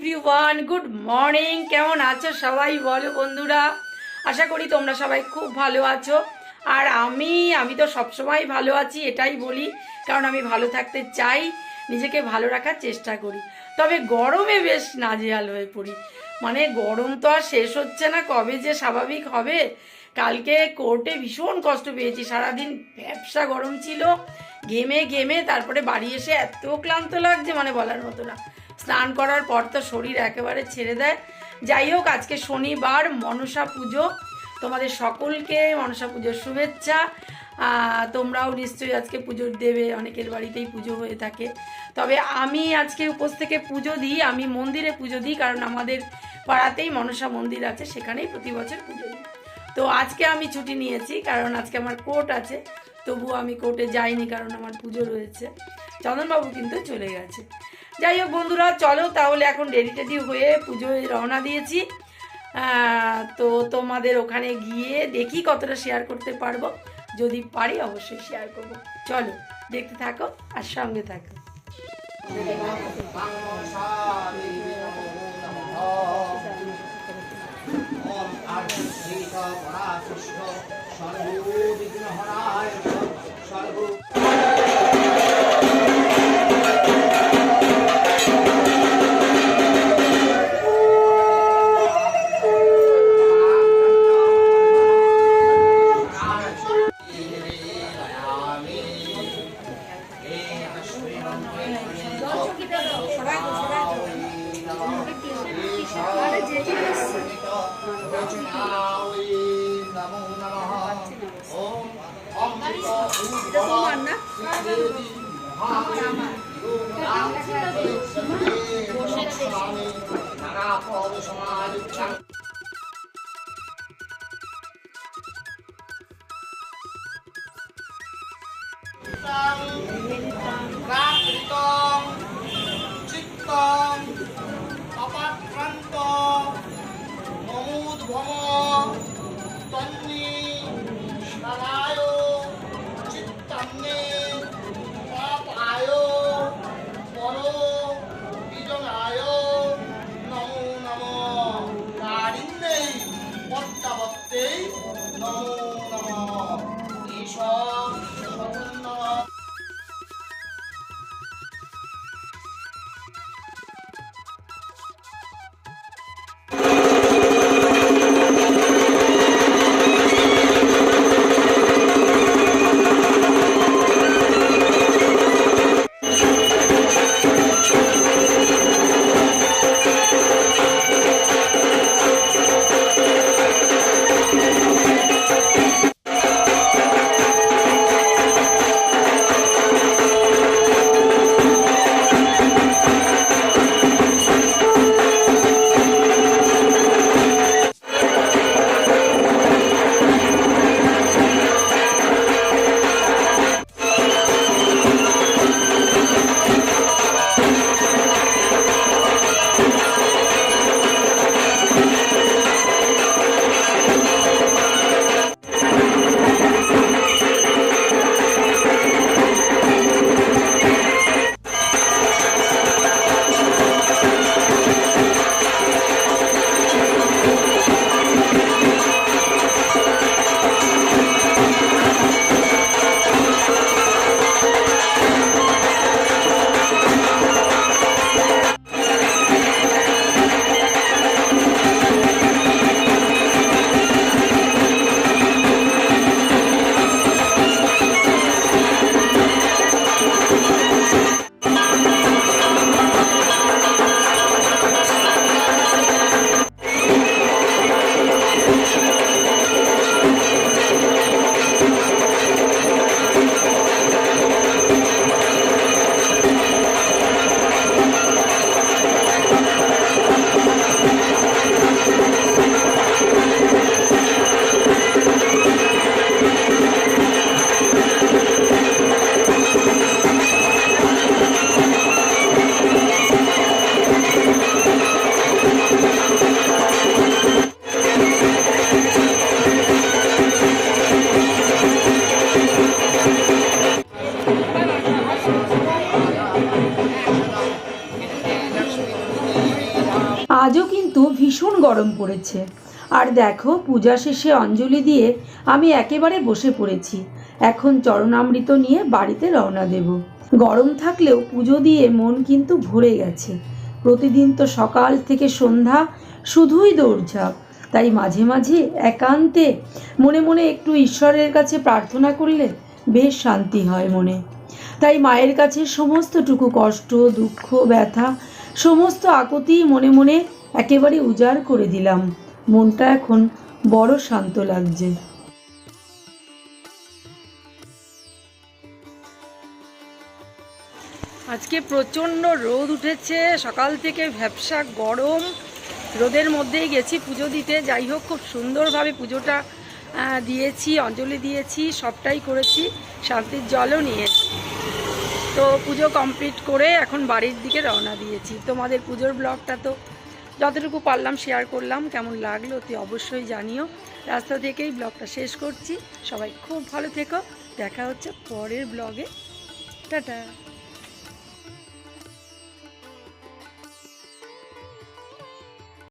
Everyone good morning কেমন আছো সবাই বলো বন্ধুরা? আশা করি তোমরা সবাই খুব ভালো আছো। আর আমি আমি তো সবসময় ভালো আছি, এটাই বলি। কারণ আমি ভালো থাকতে চাই, নিজেকে ভালো রাখার চেষ্টা করি। তবে গরমে বেশ নাজেহাল হয়ে পড়ি। মানে গরম তো আর শেষ হচ্ছে না, কবে যে স্বাভাবিক হবে? কালকে কোর্টে ভীষণ কষ্ট পেয়েছি। সারাদিন ব্যবসা গরম ছিল, ঘেমে ঘেমে তারপরে বাড়ি এসে এত ক্লান্ত লাগছে মানে বলার মতো না। স্নান করার পর তো শরীর একেবারে ছেড়ে দেয়। যাই হোক, আজকে শনিবার, মনসা পুজো। তোমাদের সকলকে মনসা পুজোর শুভেচ্ছা। তোমরাও নিশ্চয়ই আজকে পুজো দেবে, অনেকের বাড়িতেই পুজো হয়ে থাকে। তবে আমি আজকে উপোস থেকে পুজো দিই, আমি মন্দিরে পুজো দিই, কারণ আমাদের পাড়াতেই মনসা মন্দির আছে, সেখানেই প্রতি বছর পুজো দিই। তো আজকে আমি ছুটি নিয়েছি, কারণ আজকে আমার কোর্ট আছে। তবুও আমি কোর্টে যাইনি, কারণ আমার পুজো রয়েছে। চন্দনবাবু কিন্তু চলে গেছে। যাই হোক বন্ধুরা, চলো তাহলে এখন রেডি টেডি হয়ে পুজোয় রওনা দিয়েছি। তো তোমাদের ওখানে গিয়ে দেখি কতটা শেয়ার করতে পারব। যদি পারি অবশ্যই শেয়ার করব। চলো, দেখতে থাকো আর সঙ্গে থাকো। নমো নমঃ ওম অমৃত তোমার না নানা পদ সমাজ প্রাকৃতং 光哦 আজও কিন্তু ভীষণ গরম পড়েছে। আর দেখো, পূজা শেষে অঞ্জলি দিয়ে আমি একেবারে বসে পড়েছি। এখন চরণামৃত নিয়ে বাড়িতে রওনা দেব। গরম থাকলেও পুজো দিয়ে মন কিন্তু ভরে গেছে। প্রতিদিন তো সকাল থেকে সন্ধ্যা শুধুই দৌড়ঝাঁপ। তাই মাঝে মাঝে, একান্তে মনে মনে একটু ঈশ্বরের কাছে প্রার্থনা করলে বেশ শান্তি হয় মনে। তাই মায়ের কাছে সমস্তটুকু কষ্ট, দুঃখ, ব্যথা সমস্ত আকুতি মনে মনে একেবারে উজাড় করে দিলাম। মনটা এখন বড় শান্ত লাগছে। আজকে প্রচণ্ড রোদ উঠেছে, সকাল থেকে ভ্যাবসা গরম। রোদের মধ্যেই গেছি পুজো দিতে। যাই হোক, খুব সুন্দরভাবে পুজোটা দিয়েছি, অঞ্জলি দিয়েছি, সবটাই করেছি। শান্তির জলও নিয়েছি। তো পুজো কমপ্লিট করে এখন বাড়ির দিকে রওনা দিয়েছি। তোমাদের পুজোর ব্লগটা তো যতটুকু পারলাম শেয়ার করলাম, কেমন লাগল তুই অবশ্যই জানিও। রাস্তা থেকেই ব্লগটা শেষ করছি। সবাই খুব ভালো থেকো। দেখা হচ্ছে পরের ব্লগে টাটা।